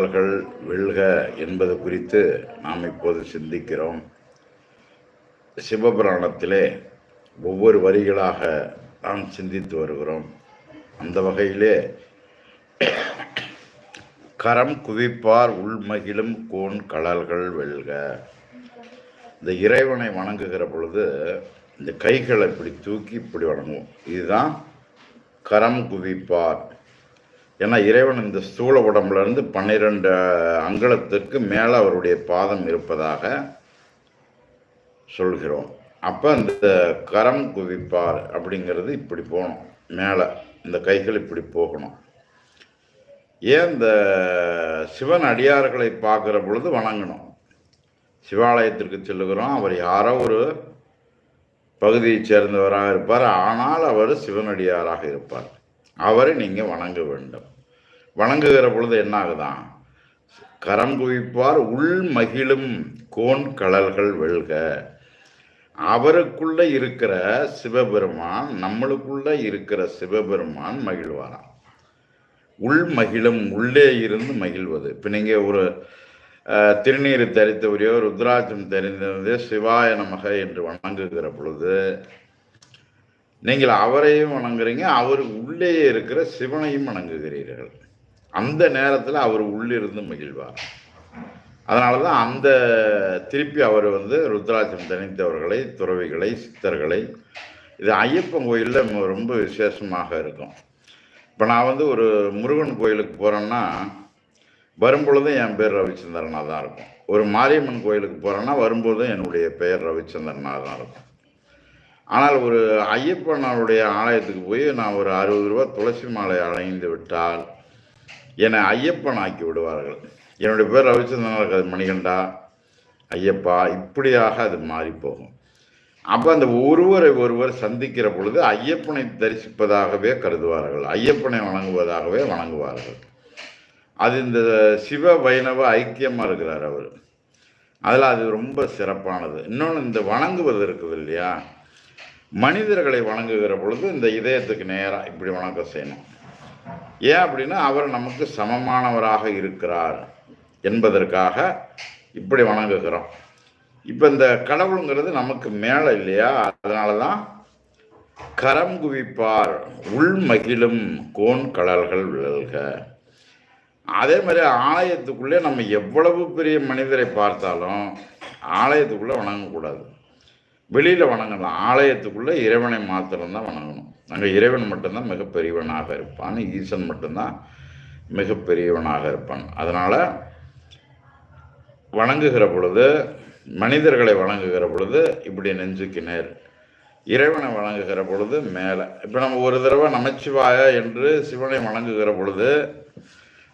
அவர்கள் வெல்க என்பது குறித்து நாம் இப்போது சிந்திக்கிறோம். சிவபுராணத்திலே ஒவ்வொரு வரிகளாக நாம் சிந்தித்து வருகிறோம். அந்த வகையிலே கரம் குவிப்பார் உள்மகிழும் கோன் கடல்கள் வெல்க. இந்த இறைவனை வணங்குகிற பொழுது இந்த கைகளை இப்படி தூக்கி இப்படி வணங்குவோம். இதுதான் கரம் குவிப்பார். ஏன்னா இறைவன் இந்த ஸ்தூல உடம்புலேருந்து பன்னிரெண்டு அங்குலத்திற்கு மேலே அவருடைய பாதம் இருப்பதாக சொல்கிறோம். அப்போ இந்த கரம் குவிப்பார் அப்படிங்கிறது இப்படி போகணும். மேலே இந்த கைகள் இப்படி போகணும். ஏன் இந்த சிவன் அடியார்களை பார்க்குற பொழுது வணங்கணும்? சிவாலயத்திற்கு செல்லுகிறோம். அவர் யாரோ ஒரு பகுதியைச் சேர்ந்தவராக இருப்பார். ஆனால் அவர் சிவனடியாராக இருப்பார். அவரை நீங்கள் வணங்க வேண்டும். வணங்குகிற பொழுது என்ன ஆகுதான் கரம் குவிப்பார் உள் மகிழும் கோன் கடல்கள் வெல்க. அவருக்குள்ள இருக்கிற சிவபெருமான் நம்மளுக்குள்ள இருக்கிற சிவபெருமான் மகிழ்வாராம். உள் மகிழும் உள்ளே இருந்து மகிழ்வது. இப்போ நீங்கள் ஒரு திருநீர் தரித்தவரையோ ருத்ராட்சம் தெரிந்தவரையோ சிவாய நமக என்று வணங்குகிற பொழுது நீங்கள் அவரையும் வணங்குறீங்க அவர் உள்ளே இருக்கிற சிவனையும் வணங்குகிறீர்கள். அந்த நேரத்தில் அவர் உள்ளிருந்து மகிழ்வார். அதனால தான் அந்த திருப்பி அவர் வந்து ருத்ராட்சம் தனித்தவர்களை துறவிகளை சித்தர்களை இது ஐயப்பன் கோயிலில் ரொம்ப விசேஷமாக இருக்கும். இப்போ நான் வந்து ஒரு முருகன் கோயிலுக்கு போகிறேன்னா வரும்பொழுதும் என் பேர் ரவிச்சந்திரனாக தான் இருக்கும். ஒரு மாரியம்மன் கோயிலுக்கு போகிறேன்னா வரும்போதும் என்னுடைய பெயர் ரவிச்சந்திரனாக தான் இருக்கும். ஆனால் ஒரு ஐயப்பனாருடைய ஆலயத்துக்கு போய் நான் ஒரு அறுபது ரூபா துளசி மாலை அடைந்து விட்டால் என்னை ஐயப்பன் ஆக்கி விடுவார்கள். என்னுடைய பேர் ரவிச்சந்திரன் இருக்காது மணிகண்டா. ஐயப்பா இப்படியாக அது மாறிப்போகும். அப்போ அந்த ஒருவரை ஒருவர் சந்திக்கிற பொழுது ஐயப்பனை தரிசிப்பதாகவே கருதுவார்கள். ஐயப்பனை வணங்குவதாகவே வணங்குவார்கள். அது இந்த சிவ வைணவ ஐக்கியமாக இருக்கிறார் அவர். அதில் அது ரொம்ப சிறப்பானது. இன்னொன்று இந்த வணங்குவது இருக்குது இல்லையா? மனிதர்களை வணங்குகிற பொழுது இந்த இதயத்துக்கு நேராக இப்படி வணக்கம் செய்யணும். ஏன் அப்படின்னா அவர் நமக்கு சமமானவராக இருக்கிறார் என்பதற்காக இப்படி வணங்குகிறோம். இப்போ இந்த கடவுளுங்கிறது நமக்கு மேலே இல்லையா? அதனால தான் கரம் குவிப்பார் உள் மகிழும் கோன் கடல்கள் விழல்க அதே மாதிரி ஆலயத்துக்குள்ளே நம்ம எவ்வளவு பெரிய மனிதரை பார்த்தாலும் ஆலயத்துக்குள்ளே வணங்கக்கூடாது. வெளியில் வணங்கலாம் ஆலயத்துக்குள்ளே இறைவனை மாத்திரம்தான் வணங்கணும். அங்கே இறைவன் மட்டும்தான் மிகப்பெரியவனாக இருப்பான். ஈசன் மட்டும்தான் மிகப்பெரியவனாக இருப்பான். அதனால் வணங்குகிற பொழுது மனிதர்களை வணங்குகிற பொழுது இப்படி நெஞ்சுக்கு நேர். இறைவனை வணங்குகிற பொழுது மேலே. இப்போ நம்ம ஒரு தடவை நமச்சிவாய என்று சிவனை வணங்குகிற பொழுது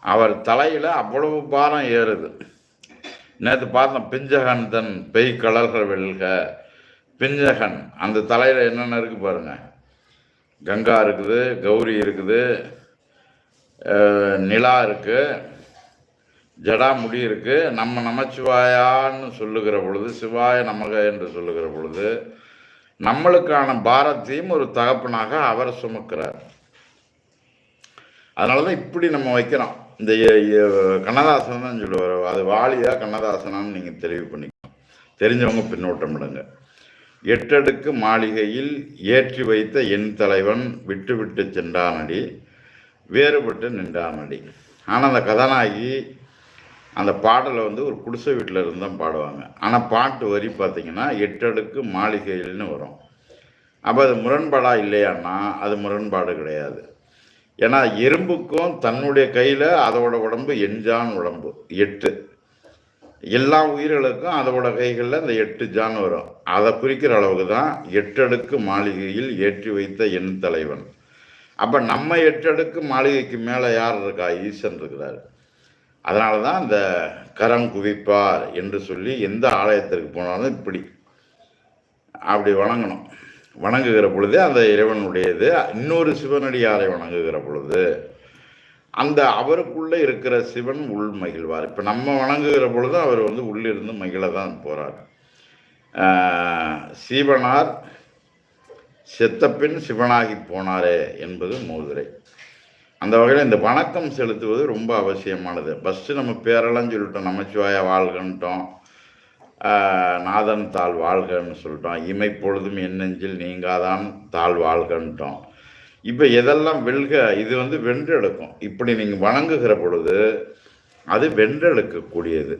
அவர் தலையில் அவ்வளவு பாரம் ஏறுது. நேற்று பார்த்தோம் பிஞ்சகன் தன் பெய் வெல்க பிஞ்சகன் அந்த தலையில் என்னென்ன இருக்குது பாருங்கள் கங்கா இருக்குது கௌரி இருக்குது நிலா இருக்குது ஜடாமுடி இருக்குது நம்ம நமச்சிவாயான்னு சொல்லுகிற பொழுது சிவாய நமக என்று சொல்லுகிற பொழுது நம்மளுக்கான பாரத்தையும் ஒரு தகப்பனாக அவர் சுமக்கிறார். அதனால தான் இப்படி நம்ம வைக்கிறோம். இந்த கண்ணதாசன் தான் சொல்லுவார் அது வாலியா கண்ணதாசனான்னு நீங்கள் தெரிவு பண்ணிக்கணும். தெரிஞ்சவங்க பின்னோட்டம் விடுங்க. எட்டடுக்கு மாளிகையில் ஏற்றி வைத்த என் தலைவன் விட்டு விட்டு சென்றானடி வேறுபட்டு நின்றானடி. ஆனால் அந்த கதாநாயகி அந்த பாடலை வந்து ஒரு குடிசை வீட்டில் இருந்து தான் பாடுவாங்க. ஆனால் பாட்டு வரி பார்த்திங்கன்னா எட்டடுக்கு மாளிகையில்னு வரும். அப்போ அது முரண்பாடாக இல்லையான்னா அது முரண்பாடு கிடையாது. ஏன்னா எறும்புக்கும் தன்னுடைய கையில் அதோட உடம்பு எஞ்சான் உடம்பு எட்டு. எல்லா உயிர்களுக்கும் அதோட கைகளில் இந்த எட்டு ஜான் வரும். அதை குறிக்கிற அளவுக்கு தான் எட்டடுக்கு மாளிகையில் ஏற்றி வைத்த என் தலைவன். அப்போ நம்ம எட்டடுக்கு மாளிகைக்கு மேலே யார் இருக்கா? ஈசன் இருக்கிறார். அதனால தான் இந்த கரம் குவிப்பார் என்று சொல்லி எந்த ஆலயத்திற்கு போனாலும் இப்படி அப்படி வணங்கணும். வணங்குகிற பொழுது அந்த இறைவனுடையது இன்னொரு சிவனடியாரை வணங்குகிற பொழுது அந்த அவருக்குள்ளே இருக்கிற சிவன் உள் மகிழ்வார். இப்போ நம்ம வணங்குகிற பொழுது அவர் வந்து உள்ளிருந்து மகிழ தான் போகிறார் சீவனார் செத்தப்பின் சிவனாகி போனாரே என்பது மூதுரை. அந்த வகையில் இந்த வணக்கம் செலுத்துவது ரொம்ப அவசியமானது. ஃபஸ்ட்டு நம்ம பேரெல்லாம் சொல்லிட்டோம். நமச்சிவாய வாழ்கன்ட்டோம். நாதன் தாழ் வாழ்கன்னு சொல்லிட்டோம். இமைப்பொழுதும் என் நெஞ்சில் நீங்காதான் தாழ் வாழ்கன்ட்டோம். இப்போ எதெல்லாம் வெல்க இது வந்து வென்றெடுக்கும் இப்படி நீங்கள் வணங்குகிற பொழுது அது வென்றெடுக்கக்கூடியது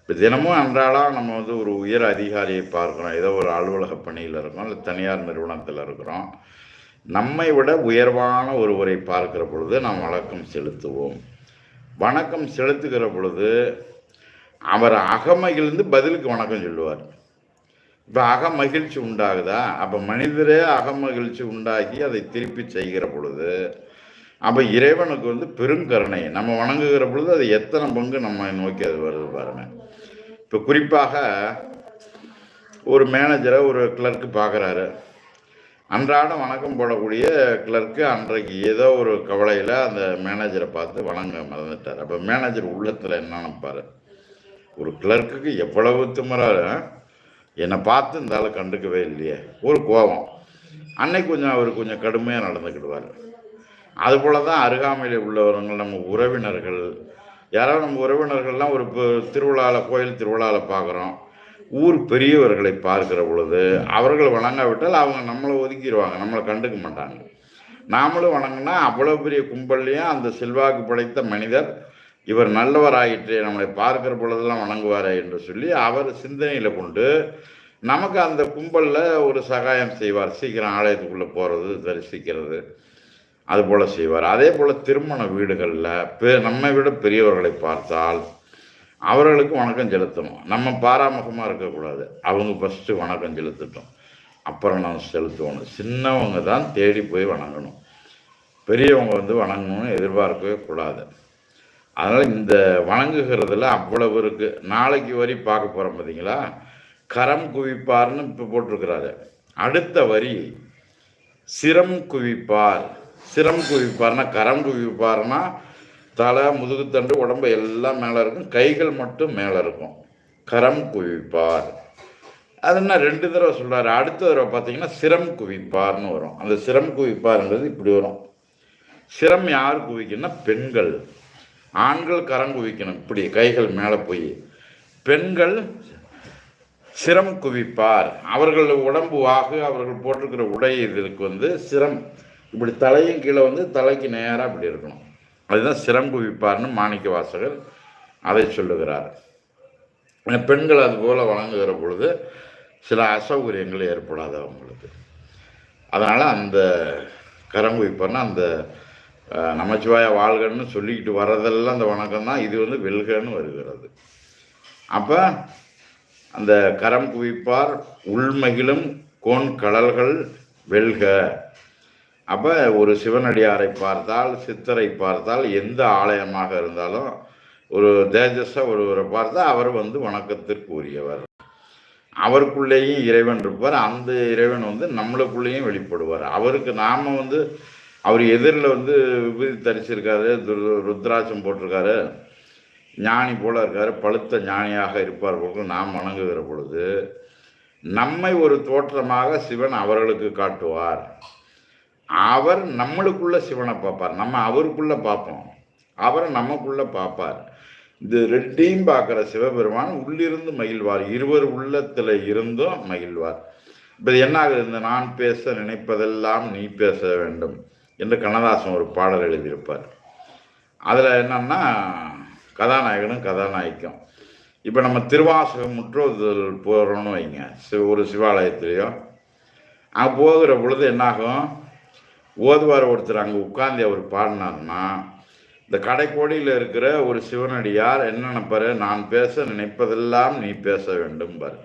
இப்போ தினமும் அன்றாடம் நம்ம வந்து ஒரு உயர் அதிகாரியை பார்க்குறோம். ஏதோ ஒரு அலுவலக பணியில் இருக்கோம் இல்லை தனியார் நிறுவனத்தில் இருக்கிறோம். நம்மை விட உயர்வான ஒருவரை பார்க்கிற பொழுது நாம் வணக்கம் செலுத்துவோம். வணக்கம் செலுத்துகிற பொழுது அவர் அகமையிலிருந்து பதிலுக்கு வணக்கம் சொல்லுவார். இப்போ அகமகிழ்ச்சி உண்டாகுதா அப்போ மனிதரே அகமகிழ்ச்சி உண்டாகி அதை திருப்பி செய்கிற பொழுது அப்போ இறைவனுக்கு வந்து பெருங்கருணை. நம்ம வணங்குகிற பொழுது அது எத்தனை பங்கு நம்ம நோக்கி அது வருது பாருங்க. இப்போ குறிப்பாக ஒரு மேனேஜரை ஒரு கிளர்க்கு பார்க்குறாரு அன்றாடம் வணக்கம் போடக்கூடிய கிளர்க்கு அன்றைக்கு ஏதோ ஒரு கவலையில் அந்த மேனேஜரை பார்த்து வணங்க மறந்துட்டார். அப்போ மேனேஜர் உள்ளத்தில் என்ன நினைப்பார் ஒரு கிளர்க்குக்கு எவ்வளவு திமராக என்னை பார்த்து இந்த கண்டுக்கவே இல்லையே. ஒரு கோபம். அன்னைக்கு கொஞ்சம் அவர் கொஞ்சம் கடுமையாக நடந்துக்கிடுவார். அதுபோல தான் அருகாமையில் உள்ளவர்கள் நம்ம உறவினர்கள். யாராவது நம்ம உறவினர்கள்லாம் ஒரு திருவிழாவில் கோயில் திருவிழாவில் பார்க்குறோம். ஊர் பெரியவர்களை பார்க்கிற பொழுது அவர்கள் வணங்காவிட்டால் அவங்க நம்மளை ஒதுக்கிடுவாங்க நம்மளை கண்டுக்க மாட்டாங்க. நாமளும் வணங்கினா அவ்வளோ பெரிய கும்பல்லையும் அந்த செல்வாக்கு படைத்த மனிதர் இவர் நல்லவராயிற்று நம்மளை பார்க்கிற பொழுதெல்லாம் வணங்குவாரே என்று சொல்லி அவர் சிந்தனையில் கொண்டு நமக்கு அந்த கும்பலில் ஒரு சகாயம் செய்வார். சீக்கிரம் ஆலயத்துக்குள்ளே போகிறது தரிசிக்கிறது. அது போல் செய்வார். அதே போல் திருமண வீடுகளில் பெ நம்மை விட பெரியவர்களை பார்த்தால் அவர்களுக்கு வணக்கம் செலுத்தணும். நம்ம பாராமுகமாக இருக்கக்கூடாது. அவங்க ஃபஸ்ட்டு வணக்கம் செலுத்தட்டும். அப்புறம் நம்ம செலுத்தணும் சின்னவங்க தான் தேடி போய் வணங்கணும். பெரியவங்க வந்து வணங்கணும்னு எதிர்பார்க்கவே கூடாது. அதனால் இந்த வணங்குகிறதுல அவ்வளவு இருக்குது நாளைக்கு வரி பார்க்க போகிறோம் பார்த்தீங்களா கரம் குவிப்பார்னு இப்போ போட்டிருக்கிறாரு. அடுத்த வரி சிரம் குவிப்பார். சிரம் குவிப்பார்னா கரம் குவிப்பார்னா தலை முதுகுத்தண்டு உடம்பு எல்லாம் மேலே இருக்கும். கைகள் மட்டும் மேலே இருக்கும். கரம் குவிப்பார். அது என்ன ரெண்டு தடவை சொல்கிறாரு அடுத்த தடவை பார்த்தீங்கன்னா சிரம் குவிப்பார்னு வரும். அந்த சிரம் குவிப்பார்ன்றது இப்படி வரும். சிரம் யார் குவிக்குன்னா பெண்கள். ஆண்கள் கரம் குவிக்கணும். இப்படி கைகள் மேலே போய். பெண்கள் சிரம் குவிப்பார். அவர்கள் உடம்பு வாகு அவர்கள் போட்டிருக்கிற உடை இதுக்கு வந்து சிரம். இப்படி தலையும் கீழே வந்து தலைக்கு நேராக இப்படி இருக்கணும். அதுதான் சிரம் குவிப்பார்னு மாணிக்க வாசகர் அதை சொல்லுகிறார். பெண்கள் அதுபோல் வழங்குகிற பொழுது சில அசௌகரியங்கள் ஏற்படாது அவங்களுக்கு. அதனால் அந்த கரம் குவிப்பார்னா அந்த நமச்சிவாய வாழ்கன்னு சொல்லிக்கிட்டு வர்றதெல்லாம் அந்த வணக்கம் தான். இது வந்து வெல்கன்னு வருகிறது. அப்போ அந்த கரம் குவிப்பார் உள்மகிழும் கோன் கடல்கள் வெல்க. அப்போ ஒரு சிவனடியாரை பார்த்தால் சித்தரை பார்த்தால் எந்த ஆலயமாக இருந்தாலும் ஒரு தேஜஸாக ஒருவரை பார்த்தா அவர் வந்து வணக்கத்திற்குரியவர். அவருக்குள்ளேயும் இறைவன் இருப்பார். அந்த இறைவன் வந்து நம்மளுக்குள்ளேயும் வெளிப்படுவார். அவருக்கு நாம் வந்து அவர் எதிரில் வந்து விபூதி தரிச்சிருக்காரு துரு- ருத்ராட்சம் போட்டிருக்காரு ஞானி போல இருக்காரு பழுத்த ஞானியாக இருப்பார் போல நாம் வணங்குகிற பொழுது நம்மை ஒரு தோற்றமாக சிவன் அவர்களுக்கு காட்டுவார். அவர் நம்மளுக்குள்ள சிவனை பார்ப்பார். நம்ம அவருக்குள்ள பார்ப்போம். அவரை நமக்குள்ள பார்ப்பார். இது ரெண்டையும் பார்க்குற சிவபெருமான் உள்ளிருந்து மகிழ்வார். இருவர் உள்ளத்தில் இருந்தும் மகிழ்வார். இப்போ என்ன ஆகுது இந்த நான் பேச நினைப்பதெல்லாம் நீ பேச வேண்டும். என்று கண்ணதாசன் ஒரு பாடல் எழுதியிருப்பார். அதில் என்னன்னா கதாநாயகனும் கதாநாயகம் இப்போ நம்ம திருவாசகம் முற்றோதல் போகிறோம்னு வைங்க. சிவ ஒரு சிவாலயத்துலேயோ. அங்கே போகிற பொழுது என்னாகும்? ஓதுவார் ஒருத்தர் அங்கே உட்காந்து அவர் பாடினார்னா இந்த கடைக்கோடியில் இருக்கிற ஒரு சிவனடியார் என்ன நினைப்பாரு? நான் பேச நினைப்பதெல்லாம் நீ பேச வேண்டும் பாரு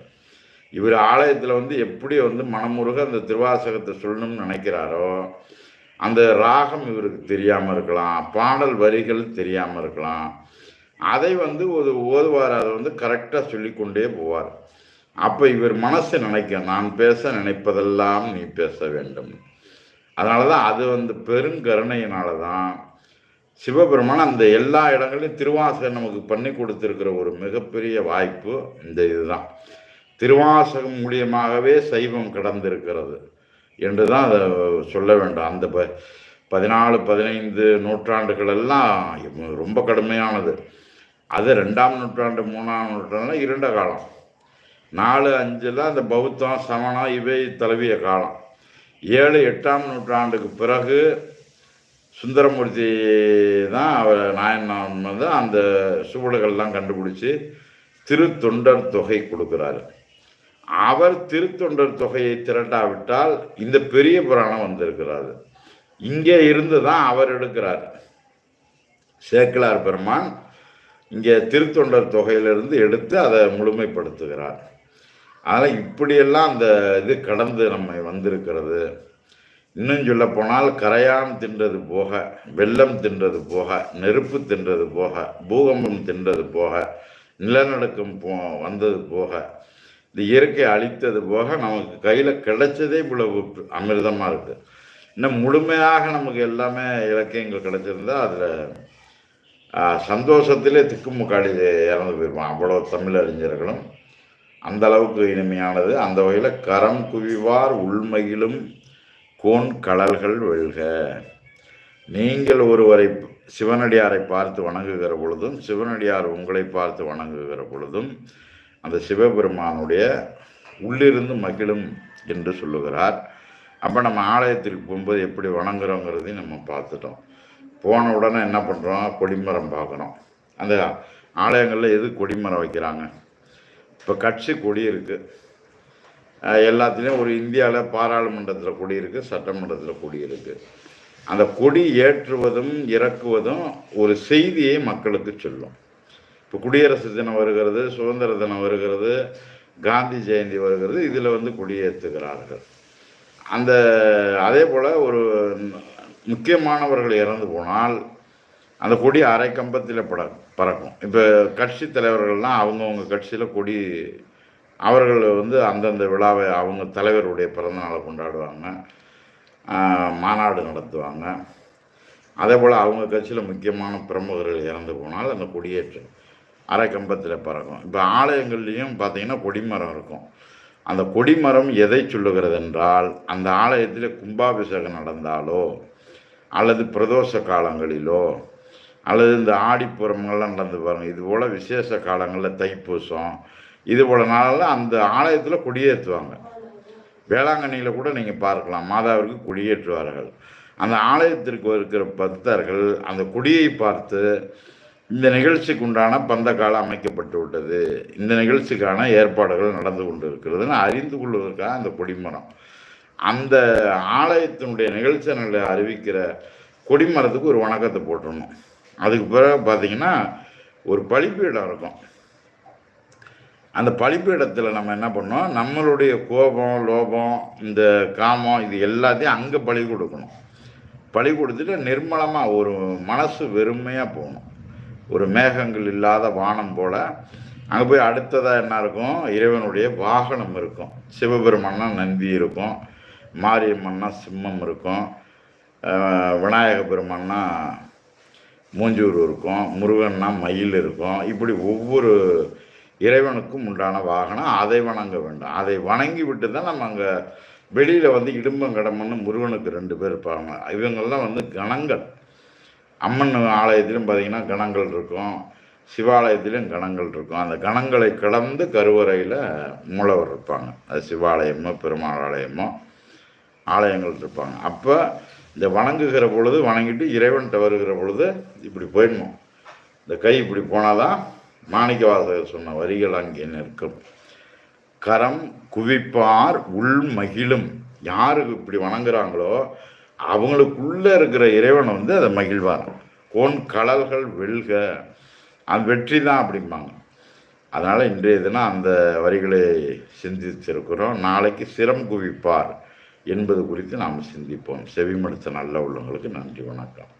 இவர் ஆலயத்தில் வந்து எப்படி வந்து மனமுருக அந்த திருவாசகத்தை சொல்லணும்னு நினைக்கிறாரோ அந்த ராகம் இவருக்கு தெரியாமல் இருக்கலாம் பாடல் வரிகள் தெரியாமல் இருக்கலாம். அதை வந்து ஒரு ஓதுவார் அதை வந்து கரெக்டாக சொல்லிக்கொண்டே போவார். அப்போ இவர் மனசு நினைக்க நான் பேச நினைப்பதெல்லாம் நீ பேச வேண்டும். அதனால தான் அது வந்து பெருங்கருணையினால தான் சிவபெருமான் அந்த எல்லா இடங்களையும் திருவாசகம் நமக்கு பண்ணி கொடுத்துருக்கிற ஒரு மிகப்பெரிய வாய்ப்பு இந்த இதுதான். திருவாசகம் மூலியமாகவே சைவம் கடந்திருக்கிறது. என்று தான் அதை சொல்ல வேண்டும். அந்த ப பதினாலு பதினைந்து நூற்றாண்டுகளெல்லாம் ரொம்ப கடுமையானது. அது ரெண்டாம் நூற்றாண்டு மூணாம் நூற்றாண்டுலாம் இருண்ட காலம். நாலு அஞ்சில் அந்த பௌத்தம் சமணம் இவை தழுவிய காலம். ஏழு எட்டாம் நூற்றாண்டுக்கு பிறகு சுந்தரமூர்த்தி தான் அவர் நாயன்மான் வந்து அந்த சுவடுகள்லாம் கண்டுபிடிச்சி திருத்தொண்டர் தொகை கொடுக்குறாரு. அவர் திருத்தொண்டர் தொகையை திரட்டாவிட்டால் இந்த பெரிய புராணம் வந்திருக்கிறாரு இங்கே இருந்து தான் அவர் எடுக்கிறார். சேக்கிலார் பெருமான் இங்கே திருத்தொண்டர் தொகையிலிருந்து எடுத்து அதை முழுமைப்படுத்துகிறார். அதனால் இப்படியெல்லாம் அந்த இது கடந்து நம்மை வந்திருக்கிறது. இன்னும் சொல்ல போனால் கரையான் தின்றது போக வெள்ளம் தின்றது போக நெருப்பு தின்றது போக பூகம்பம் தின்றது போக நிலநடுக்கம் போ வந்தது போக இந்த இயற்கை அழித்தது போக நமக்கு கையில் கிடைச்சதே இவ்வளவு அமிர்தமாக இருக்குது இன்னும் முழுமையாக நமக்கு எல்லாமே இலக்கியங்கள் கிடைச்சிருந்தா அதில் சந்தோஷத்திலே திக்குமுக்காடி இறந்து போயிருப்பான் அவ்வளோ தமிழறிஞர்களும் அந்த அளவுக்கு இனிமையானது. அந்த வகையில் கரம் குவிவார் உள்மையிலும் கோன் கடல்கள் வெல்க. நீங்கள் ஒருவரை சிவனடியாரை பார்த்து வணங்குகிற பொழுதும் சிவனடியார் உங்களை பார்த்து வணங்குகிற பொழுதும் அந்த சிவபெருமானுடைய உள்ளிருந்து மகிழும் என்று சொல்லுகிறார். அப்போ நம்ம ஆலயத்திற்கு போகும்போது எப்படி வணங்குறோங்கிறதையும் நம்ம பார்த்துட்டோம். போன உடனே என்ன பண்ணுறோம் கொடிமரம் பார்க்குறோம் அந்த ஆலயங்களில் எது கொடிமரம் வைக்கிறாங்க? இப்போ கட்சி கொடி இருக்குது எல்லாத்துலேயும் ஒரு இந்தியாவில் பாராளுமன்றத்தில் கொடி இருக்குது சட்டமன்றத்தில் கொடி இருக்குது அந்த கொடி ஏற்றுவதும் இறக்குவதும் ஒரு செய்தியை மக்களுக்கு சொல்லும். இப்போ குடியரசு தினம் வருகிறது சுதந்திர தினம் வருகிறது காந்தி ஜெயந்தி வருகிறது இதில் வந்து கொடியேற்றுகிறார்கள். அந்த அதே போல் ஒரு முக்கியமானவர்கள் இறந்து போனால் அந்த கொடி அரை கம்பத்தில் பட பறக்கும். இப்போ கட்சி தலைவர்கள்லாம் அவங்கவுங்க கட்சியில் கொடி அவர்கள் வந்து அந்தந்த விழாவை அவங்க தலைவருடைய பிறந்தநாளை கொண்டாடுவாங்க மாநாடு நடத்துவாங்க. அதே போல் அவங்க கட்சியில் முக்கியமான பிரமுகர்கள் இறந்து போனால் அந்த கொடியேற்று அரை கம்பத்தில் பறக்கும். இப்போ ஆலயங்கள்லேயும் பார்த்திங்கன்னா கொடிமரம் இருக்கும். அந்த கொடிமரம் எதை சொல்லுகிறது என்றால் அந்த ஆலயத்தில் கும்பாபிஷேகம் நடந்தாலோ அல்லது பிரதோஷ காலங்களிலோ அல்லது இந்த ஆடிப்புறங்கள்லாம் நடந்து பாருங்கள் இது போல் விசேஷ காலங்களில் தைப்பூசம் இது போல் நாளெல்லாம் அந்த ஆலயத்தில் கொடியேற்றுவாங்க. வேளாங்கண்ணியில் கூட நீங்கள் பார்க்கலாம் மாதாவிற்கு கொடியேற்றுவார்கள். அந்த ஆலயத்திற்கு இருக்கிற பக்தர்கள் அந்த கொடியை பார்த்து இந்த நிகழ்ச்சிக்கு உண்டான பந்த காலம் அமைக்கப்பட்டு விட்டது இந்த நிகழ்ச்சிக்கான ஏற்பாடுகள் நடந்து கொண்டு இருக்கிறதுன்னு அறிந்து கொள்வதற்காக அந்த கொடிமரம். அந்த ஆலயத்தினுடைய நிகழ்ச்சிகளை அறிவிக்கிற கொடிமரத்துக்கு ஒரு வணக்கத்தை போட்டுடணும். அதுக்கு பிறகு பார்த்தீங்கன்னா ஒரு பழிப்பீடம் இருக்கும். அந்த பழிப்பீடத்தில் நம்ம என்ன பண்ணோம்? நம்மளுடைய கோபம் லோபம் இந்த காமம் இது எல்லாத்தையும் அங்கே பழி கொடுக்கணும். பழி கொடுத்துட்டு நிர்மலமாக ஒரு மனசு வெறுமையாக போகணும். ஒரு மேகங்கள் இல்லாத வானம் போல். அங்கே போய் அடுத்ததாக என்ன இருக்கும்? இறைவனுடைய வாகனம் இருக்கும். சிவபெருமன்னா நந்தி இருக்கும். மாரியம்மன்னா சிம்மம் இருக்கும். விநாயக பெருமான்னா மூஞ்சூர் இருக்கும். முருகன்னா மயில் இருக்கும். இப்படி ஒவ்வொரு இறைவனுக்கும் உண்டான வாகனம். அதை வணங்க வேண்டும். அதை வணங்கி விட்டு தான் நம்ம அங்கே வெளியில் வந்து இடும்பங்கடமன்னு முருகனுக்கு ரெண்டு பேர் இருப்பாங்க. இவங்கெல்லாம் வந்து கணங்கள். அம்மன் ஆலயத்திலும் பார்த்திங்கன்னா கணங்கள் இருக்கும் சிவாலயத்திலும் கணங்கள் இருக்கும். அந்த கணங்களை கடந்து கருவறையில் மூலவர் இருப்பாங்க. அது சிவாலயமோ பெருமாள் ஆலயமோ ஆலயங்கள் இருப்பாங்க. அப்போ இந்த வணங்குகிற பொழுது வணங்கிட்டு இறைவன்கிட்ட வருகிற பொழுது இப்படி போயிடணும். இந்த கை இப்படி போனால் தான் சொன்ன வரிகள் அங்கே நிற்கும். கரம் குவிப்பார் உள் மகிழும். யாருக்கு இப்படி வணங்குறாங்களோ அவங்களுக்குள்ளே இருக்கிற இறைவன் வந்து அதை மகிழ்வார் கோன் கலல்கள் வெல்க. அந்த வெற்றி தான் அப்படிம்பாங்க. அதனால் இன்றைய தினம் அந்த வரிகளை சிந்திச்சிருக்கிறோம் நாளைக்கு சிரம் குவிப்பார் என்பது குறித்து நாம் சிந்திப்போம். செவிமடுத்த நல்ல உள்ளவங்களுக்கு நன்றி வணக்கம்.